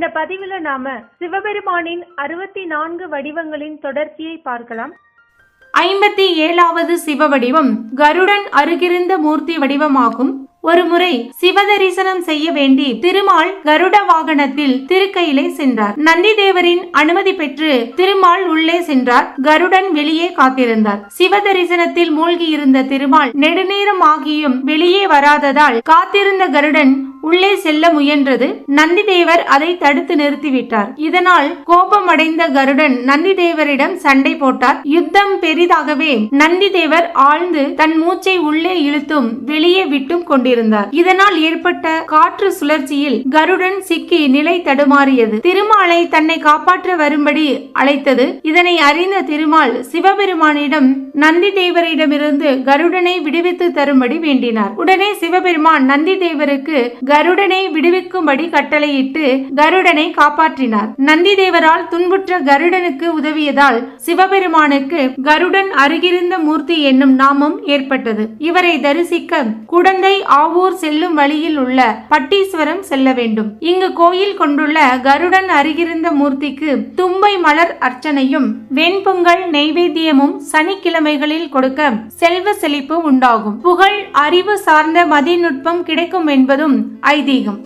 இந்த பதிவுல நாம சிவபெருமானின் அறுபத்தி நான்கு வடிவங்களின் தொடர்ச்சியை பார்க்கலாம். ஐம்பத்தி ஏழாவது சிவ வடிவம் கருடன் அருகிருந்த மூர்த்தி வடிவமாகும். ஒருமுறை சிவதரிசனம் செய்ய வேண்டி திருமால் கருட வாகனத்தில் திருக்கையிலே சென்றார். நந்தி தேவரின் அனுமதி பெற்று திருமால் உள்ளே சென்றார். கருடன் வெளியே காத்திருந்தார். சிவ தரிசனத்தில் மூழ்கி இருந்த திருமால் நெடுநேரம் ஆகியும் வெளியே வராததால் காத்திருந்த கருடன் உள்ளே செல்ல முயன்றது நந்திதேவர் அதை தடுத்து நிறுத்திவிட்டார். இதனால் கோபமடைந்த கருடன் நந்திதேவரிடம் சண்டை போட்டார். யுத்தம் பெரிதாகவே நந்திதேவர் ஆழ்ந்து தன் மூச்சை உள்ளே இழுத்தும் வெளியே விட்டும் கொண்டிருந்தார். இதனால் ஏற்பட்ட காற்று சுழற்சியில் கருடன் சிக்கி நிலை தடுமாறியது. திருமாலை தன்னை காப்பாற்ற வரும்படி அழைத்தது. இதனை அறிந்த திருமால் சிவபெருமானிடம் நந்தி தேவரிடமிருந்து கருடனை விடுவித்து தரும்படி வேண்டினார். உடனே சிவபெருமான் நந்தி தேவருக்கு கருடனை விடுவிக்கும்படி கட்டளையிட்டு கருடனை காப்பாற்றினார். நந்தி தேவரால் துன்புற்ற கருடனுக்கு உதவியதால் சிவபெருமானுக்கு கருடன் அருகிருந்த மூர்த்தி என்னும் நாமம் ஏற்பட்டது. இவரை தரிசிக்க குடந்தை ஆவூர் செல்லும் வழியில் உள்ள பட்டீஸ்வரம் செல்ல வேண்டும். இங்கு கோயில் கொண்டுள்ள கருடன் அருகிருந்த மூர்த்திக்கு தும்பை மலர் அர்ச்சனையும் வெண்பொங்கல் நெய்வேத்தியமும் சனிக்கிழமை சனிக்கிழமைகளில் கொடுக்க செல்வ செழிப்பு உண்டாகும். புகழ் அறிவு சார்ந்த மதிநுட்பம் கிடைக்கும் என்பதும் ஐதீகம்.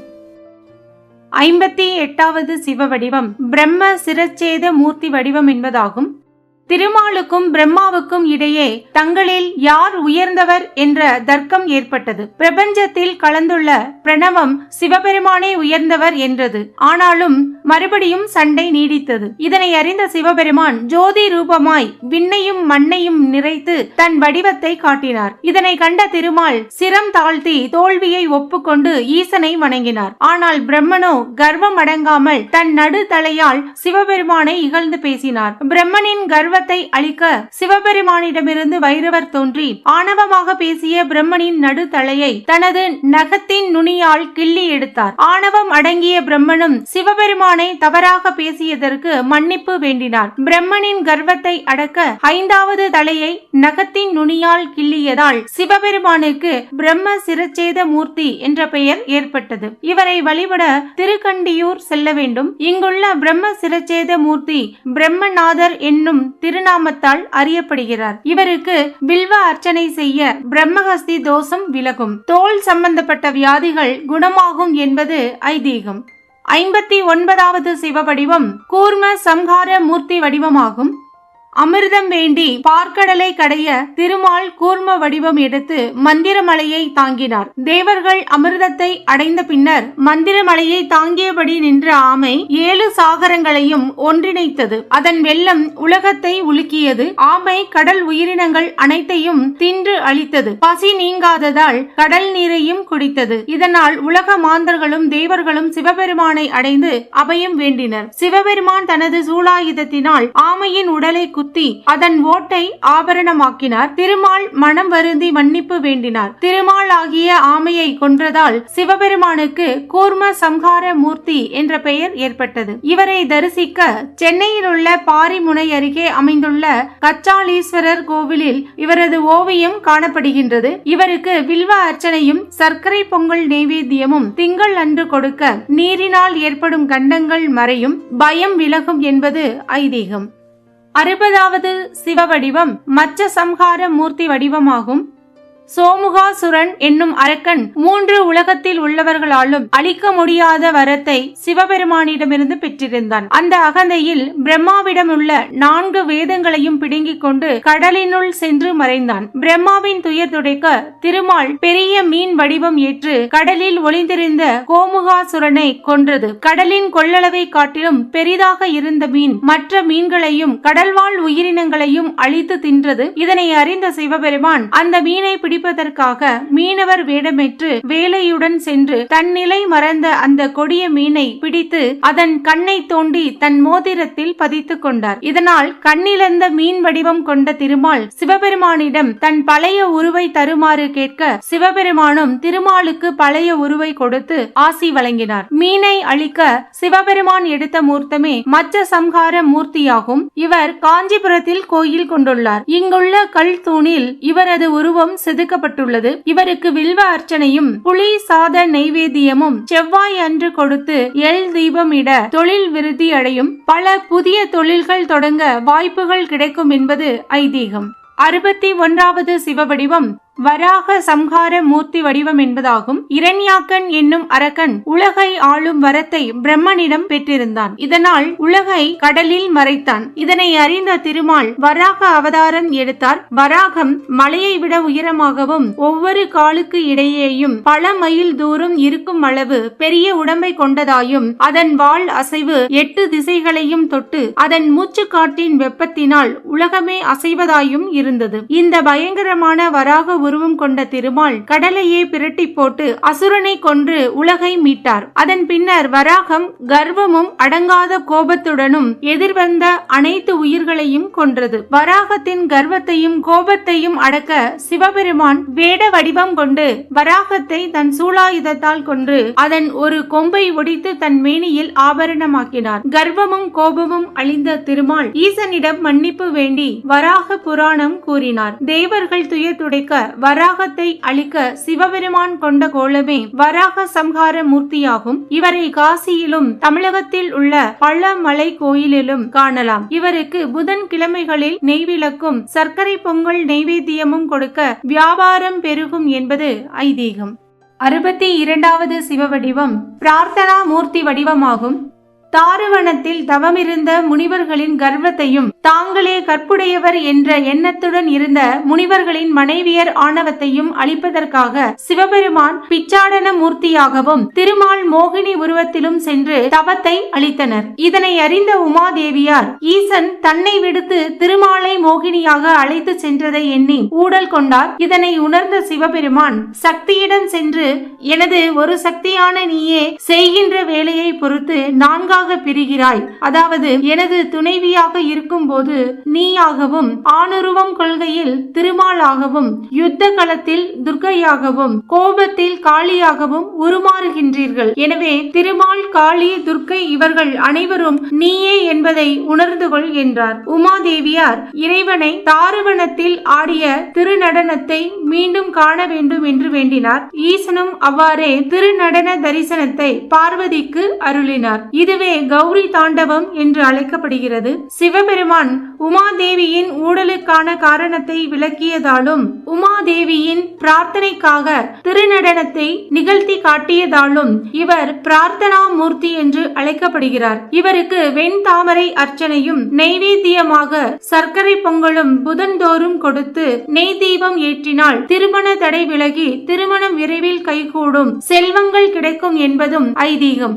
ஐம்பத்தி எட்டாவது சிவ வடிவம். பிரம்ம சிரச்சேத மூர்த்தி வடிவம் என்பதாகும். திருமாலுக்கும் பிரம்மாவுக்கும் இடையே தங்களில் யார் உயர்ந்தவர் என்ற தர்க்கம் ஏற்பட்டது. பிரபஞ்சத்தில் கலந்துள்ள பிரணவம் சிவபெருமானே உயர்ந்தவர் என்றது. ஆனாலும் மறுபடியும் சண்டை நீடித்தது. இதனை அறிந்த சிவபெருமான் ஜோதி ரூபமாய் விண்ணையும் மண்ணையும் நிறைத்து தன் வடிவத்தை காட்டினார். இதனை கண்ட திருமால் சிரம் தாழ்த்தி தோல்வியை ஒப்புக்கொண்டு ஈசனை வணங்கினார். ஆனால் பிரம்மனோ கர்வம் அடங்காமல் தன் நடு தலையால் சிவபெருமானை இகழ்ந்து பேசினார். பிரம்மனின் கர்வத்தை அழிக்க சிவபெருமானிடமிருந்து வைரவர் தோன்றி ஆணவமாக பேசிய பிரம்மனின் நடுத்தலையை தனது நகத்தின் நுனியால் கிள்ளி எடுத்தார். ஆணவம் அடங்கிய பிரம்மனும் சிவபெருமானை தவறாக பேசியதற்கு மன்னிப்பு வேண்டினார். பிரம்மனின் கர்வத்தை அடக்க ஐந்தாவது தலையை நகத்தின் நுனியால் கிள்ளியதால் சிவபெருமானுக்கு பிரம்ம சிரச்சேத மூர்த்தி என்ற பெயர் ஏற்பட்டது. இவரை வழிபட திருக்கண்டியூர் செல்ல வேண்டும். இங்குள்ள பிரம்ம சிரச்சேத மூர்த்தி பிரம்மநாதர் என்னும் திருநாமத்தால் அறியப்படுகிறார். இவருக்கு பில்வ அர்ச்சனை செய்ய பிரம்மஹஸ்தி தோஷம் விலகும். தோல் சம்பந்தப்பட்ட வியாதிகள் குணமாகும் என்பது ஐதீகம். ஐம்பத்தி ஒன்பதாவது சிவ வடிவம் கூர்ம சம்ஹார மூர்த்தி வடிவமாகும். அமிர்தம் வேண்டி பார்க்கடலை கடைய திருமால் கூர்ம வடிவம் எடுத்து மந்திரமலையை தாங்கினார். தேவர்கள் அமிர்தத்தை அடைந்த பின்னர் மந்திரமலையை தாங்கியபடி நின்ற ஆமை ஏழு சாகரங்களையும் ஒன்றிணைத்தது. அதன் வெள்ளம் உலகத்தை உலுக்கியது. ஆமை கடல் உயிரினங்கள் அனைத்தையும் தின்று அழித்தது. பசி நீங்காததால் கடல் நீரையும் குடித்தது. இதனால் உலக மாந்தர்களும் தேவர்களும் சிவபெருமானை அடைந்து அபயம் வேண்டினர். சிவபெருமான் தனது சூலாயுதத்தினால் ஆமையின் உடலை குத்தி அதன் ஓட்டை ஆபரணமாக்கினார். திருமால் மனம் வருந்தி மன்னிப்பு வேண்டினார். திருமால் ஆகிய ஆமையை கொன்றதால் சிவபெருமானுக்கு கூர்ம சம்ஹார மூர்த்தி என்ற பெயர் ஏற்பட்டது. இவரை தரிசிக்க சென்னையில் உள்ள பாரிமுனை அருகே அமைந்துள்ள கச்சாலீஸ்வரர் கோவிலில் இவரது ஓவியம் காணப்படுகின்றது. இவருக்கு வில்வ அர்ச்சனையும் சர்க்கரை பொங்கல் நெய்வேத்தியமும் திங்கள் அன்று கொடுக்க நீரினால் ஏற்படும் கண்டங்கள் மறையும் பயம் விலகும் என்பது ஐதீகம். அறுபதாவது சிவ வடிவம் மச்ச சம்ஹார மூர்த்தி வடிவமாகும். சோமுகாசுரன் என்னும் அரக்கன் மூன்று உலகத்தில் உள்ளவர்களாலும் அளிக்க முடியாத வரத்தை சிவபெருமானிடமிருந்து பெற்றிருந்தான். அந்த அகந்தையில் பிரம்மாவிடம் உள்ள நான்கு வேதங்களையும் பிடுங்கிக் கொண்டு கடலினுள் சென்று மறைந்தான். பிரம்மாவின் துயர் துடைக்க திருமால் பெரிய மீன் வடிவம் ஏற்று கடலில் ஒளிந்திருந்த கோமுகாசுரனை கொன்றது. கடலின் கொள்ளளவை காட்டிலும் பெரிதாக இருந்த மீன் மற்ற மீன்களையும் கடல்வாழ் உயிரினங்களையும் அழித்து தின்றது. இதனை அறிந்த சிவபெருமான் அந்த மீனை பிடிப்பதற்காக மீனவர் வேடமேற்று வேலையுடன் சென்று தன் நிலை மறந்த அந்த கொடிய மீனை பிடித்து அதன் கண்ணை தோண்டி தன் மோதிரத்தில் பதித்துக் கொண்டார். இதனால் கண்ணிழந்த மீன் வடிவம் கொண்ட திருமால் சிவபெருமானிடம் தன் பழைய உருவை தருமாறு கேட்க சிவபெருமானும் திருமாலுக்கு பழைய உருவை கொடுத்து ஆசி வழங்கினார். மீனை அழிக்க சிவபெருமான் எடுத்த மூர்த்தமே மச்ச சம்ஹார மூர்த்தியாகும். இவர் காஞ்சிபுரத்தில் கோயில் கொண்டுள்ளார். இங்குள்ள கல் தூணில் இவரது உருவம் செதுக்க ஒதுக்கப்பட்டுள்ளது. இவருக்கு வில்வ அர்ச்சனையும் புளி சாத நைவேத்தியமும் செவ்வாய் அன்று கொடுத்து எல் தீபம் இட தொழில் விருத்தி அடையும். பல புதிய தொழில்கள் தொடங்க வாய்ப்புகள் கிடைக்கும் என்பது ஐதீகம். அறுபத்தி ஒன்றாவது சிவவடிவம் வராக சம்ஹார மூர்த்தி வடிவம் என்பதாகும். இரண்யாக்கன் என்னும் அரக்கன் உலகை ஆளும் வரத்தை பிரம்மனிடம் பெற்றிருந்தான். இதனால் உலகை கடலில் மறைத்தான். இதனை அறிந்த திருமால் வராக அவதாரம் எடுத்தார். வராகம் மலையை விட உயரமாகவும் ஒவ்வொரு காலுக்கு இடையேயும் பல மைல் தூரம் இருக்கும் அளவு பெரிய உடம்பை கொண்டதாயும் அதன் வாள் அசைவு எட்டு திசைகளையும் தொட்டு அதன் மூச்சு காற்றின் வெப்பத்தினால் உலகமே அசைவதாயும் இருந்தது. இந்த பயங்கரமான வராக உருவம் கொண்ட திருமால் கடலையே பிரட்டி போட்டு அசுரனை கொன்று உலகை மீட்டார். அதன் பின்னர் வராகம் கர்வமும் அடங்காத கோபத்துடனும் எதிர்வந்த அனைத்து உயிர்களையும் கொன்றது. வராகத்தின் கர்வத்தையும் கோபத்தையும் அடக்க சிவபெருமான் வேட வடிவம் கொண்டு வராகத்தை தன் சூலாயுதத்தால் கொன்று அதன் ஒரு கொம்பை ஒடித்து தன் மேனியில் ஆபரணமாக்கினார். கர்வமும் கோபமும் அழிந்த திருமால் ஈசனிடம் மன்னிப்பு வேண்டி வராக புராணம் கூறினார். தேவர்கள் துயர் துடைக்க வராகத்தை அழிக்க சிவபெருமான் கொண்ட கோலமே வராக சம்ஹார மூர்த்தியாகும். இவரை காசியிலும் தமிழகத்தில் உள்ள பல மலை கோயிலிலும் காணலாம். இவருக்கு புதன் கிழமைகளில் நெய்விளக்கும் சர்க்கரை பொங்கல் நெய்வேத்தியமும் கொடுக்க வியாபாரம் பெருகும் என்பது ஐதீகம். அறுபத்தி இரண்டாவது சிவ வடிவம் பிரார்த்தனா மூர்த்தி வடிவமாகும். தாருவனத்தில் தவமிருந்த முனிவர்களின் கர்வத்தையும் தாங்களே கற்புடையவர் என்ற எண்ணத்துடன் இருந்த முனிவர்களின் மனைவியர் ஆணவத்தையும் அழிப்பதற்காக சிவபெருமான் பிச்சாடன மூர்த்தியாகவும் திருமால் மோகினி உருவத்திலும் சென்று தவத்தை அளித்தனர். இதனை அறிந்த உமாதேவியார் ஈசன் தன்னை விடுத்து திருமாலை மோகினியாக அழைத்து சென்றதை எண்ணி ஊடல் கொண்டார். இதனை உணர்ந்த சிவபெருமான் சக்தியிடம் சென்று எனது ஒரு சக்தியான நீயே செய்கின்ற வேலையை பொறுத்து நான்காக பிரிகிறாய். அதாவது எனது துணைவியாக இருக்கும் போது நீயாகவும் ஆணுருவம் கொள்கையில் திருமாலாகவும் யுத்த களத்தில் துர்க்கையாகவும் கோபத்தில் காளியாகவும் உருமாறுகின்றீர்கள். எனவே திருமால் காளி துர்க்கை இவர்கள் அனைவரும் நீயே என்பதை உணர்ந்து கொள் என்றார். உமாதேவியார் இறைவனை தாருவனத்தில் ஆடிய திருநடனத்தை மீண்டும் காண வேண்டும் என்று வேண்டினார். ஈசனும் அவ்வாறே திருநடன தரிசனத்தை பார்வதிக்கு அருளினார். இதுவே கௌரி தாண்டவம் என்று அழைக்கப்படுகிறது. சிவபெருமான் உமாதேவியின் ஊடலுக்கான காரணத்தை விளக்கியதாலும் உமாதேவியின் பிரார்த்தனைக்காக திருநடனத்தை நிகழ்த்தி காட்டியதாலும் இவர் பிரார்த்தனா மூர்த்தி என்று அழைக்கப்படுகிறார். இவருக்கு வெண் தாமரை அர்ச்சனையும் நெய்வேத்தியமாக சர்க்கரை பொங்கலும் புதன்தோறும் கொடுத்து நெய் தீபம் ஏற்றினால் திருமண தடை விலகி திருமணம் விரைவில் கைகூடும் செல்வங்கள் கிடைக்கும் என்பதும் ஐதீகம்.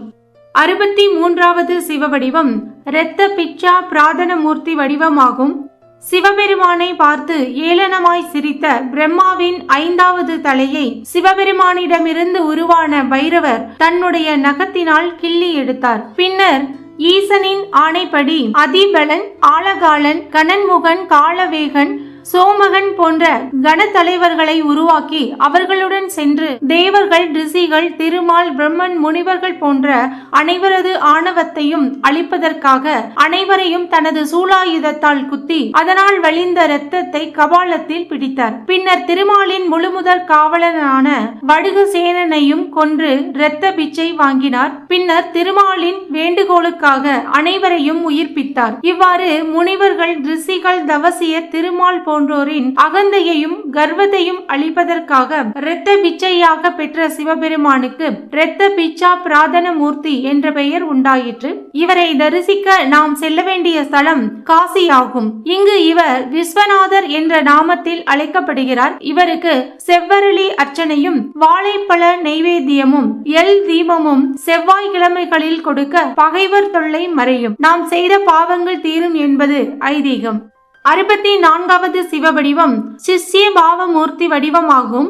அறுபத்தி மூன்றாவது சிவவடிவம் இரத்த பிச்சா பிராதனமூர்த்தி வடிவமாகும். சிவபெருமானை பார்த்து ஏளனமாய் சிரித்த பிரம்மாவின் ஐந்தாவது தலையை சிவபெருமானிடமிருந்து உருவான பைரவர் தன்னுடைய நகத்தினால் கிள்ளி எடுத்தார். பின்னர் ஈசனின் ஆணைப்படி அதிபலன் ஆலகாலன் கணன்முகன் காலவேகன் சோமகன் போன்ற கணத்தலைவர்களை உருவாக்கி அவர்களுடன் சென்று தேவர்கள் ரிஷிகள் திருமால் பிரம்மன் முனிவர்கள் போன்ற அனைவரது ஆணவத்தையும் அழிப்பதற்காக அனைவரையும் தனது சூலாயுதத்தால் குத்தி அதனால் வழிந்த இரத்தத்தை கபாலத்தில் பிடித்தார். பின்னர் திருமாலின் முழுமுதற் காவலனான வடுகு சேனனையும் கொன்று இரத்த பிச்சை வாங்கினார். பின்னர் திருமாலின் வேண்டுகோளுக்காக அனைவரையும் உயிர்ப்பித்தார். இவ்வாறு முனிவர்கள் ரிஷிகள் தவசிய திருமால் போன்றோரின் அகந்தையையும் கர்வத்தையும் அழிப்பதற்காக இரத்த பிச்சையாக பெற்ற சிவபெருமானுக்கு இரத்த பிச்சா பிராதன மூர்த்தி என்ற பெயர் உண்டாயிற்று. இவரை தரிசிக்க நாம் செல்ல வேண்டிய ஸ்தலம் காசி ஆகும் இங்கு இவர் விஸ்வநாதர் என்ற நாமத்தில் அழைக்கப்படுகிறார். இவருக்கு செவ்வரளி அர்ச்சனையும் வாழைப்பழ நெய்வேத்தியமும் எல் தீபமும் செவ்வாய் கிழமைகளில் கொடுக்க பகைவர் தொல்லை மறையும். நாம் செய்த பாவங்கள் தீரும் என்பது ஐதீகம். அறுபத்தி நான்காவது சிவ வடிவம் சிஷ்ய பாவமூர்த்தி வடிவமாகும்.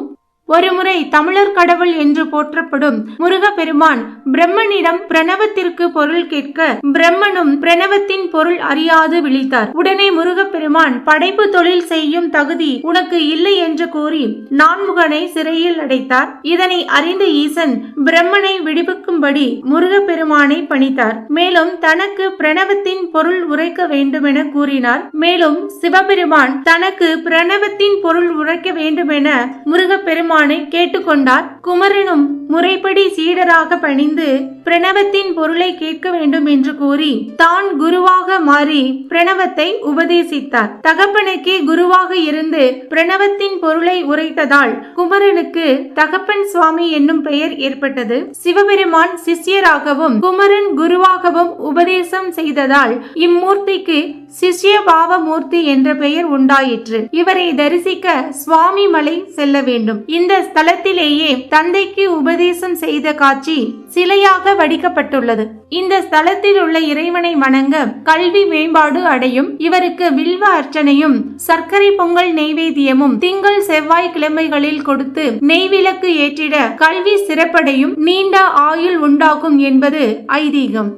ஒருமுறை தமிழர் கடவுள் என்று போற்றப்படும் முருகப்பெருமான் பிரம்மனிடம் பிரணவத்திற்கு பொருள் கேட்க பிரம்மனும் பிரணவத்தின் பொருள் அறியாது விழித்தார். உடனே முருகப்பெருமான் படைப்பு தொழில் செய்யும் தகுதி உனக்கு இல்லை என்று கூறி நான்முகனை சிறையில் அடைத்தார். இதனை அறிந்த ஈசன் பிரம்மனை விடுவிக்கும்படி முருகப்பெருமானை பணித்தார். மேலும் தனக்கு பிரணவத்தின் பொருள் உரைக்க வேண்டுமென கூறினார். மேலும் சிவபெருமான் தனக்கு பிரணவத்தின் பொருள் உரைக்க வேண்டுமென முருகப்பெருமானை கேட்டுக்கொண்டார். குமரனும் முறைப்படி சீடராக பணிந்து பிரணவத்தின் பொருளை கேட்க வேண்டும் என்று கூறி தான் குருவாக மாறி பிரணவத்தை உபதேசித்தார். தகப்பனுக்கே குருவாக இருந்து பிரணவத்தின் பொருளை உரைத்ததால் குமரனுக்கு தகப்பன் சுவாமி என்னும் பெயர் ஏற்பட்டது. சிவபெருமான் சிஷ்யராகவும் குமரன் குருவாகவும் உபதேசம் செய்ததால் இம்மூர்த்திக்கு சிஷ்ய பாவமூர்த்தி என்ற பெயர் உண்டாயிற்று. இவரை தரிசிக்க சுவாமி மலை செல்ல வேண்டும். இந்த ஸ்தலத்திலேயே தந்தைக்கு உபதேசம் செய்த காட்சி சிலையாக வடிக்கப்பட்டுள்ளது. இந்த ஸ்தலத்தில் உள்ள இறைவனை வணங்க கல்வி மேம்பாடு அடையும். இவருக்கு வில்வ அர்ச்சனையும் சர்க்கரை பொங்கல் நெய்வேத்தியமும் திங்கள் செவ்வாய் கிழமைகளில் கொடுத்து நெய்விளக்கு ஏற்றிட கல்வி சிறப்படையும் நீண்ட ஆயுள் உண்டாகும் என்பது ஐதீகம்.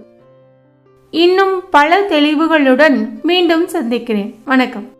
இன்னும் பல தெளிவுகளுடன் மீண்டும் சந்திக்கிறேன். வணக்கம்.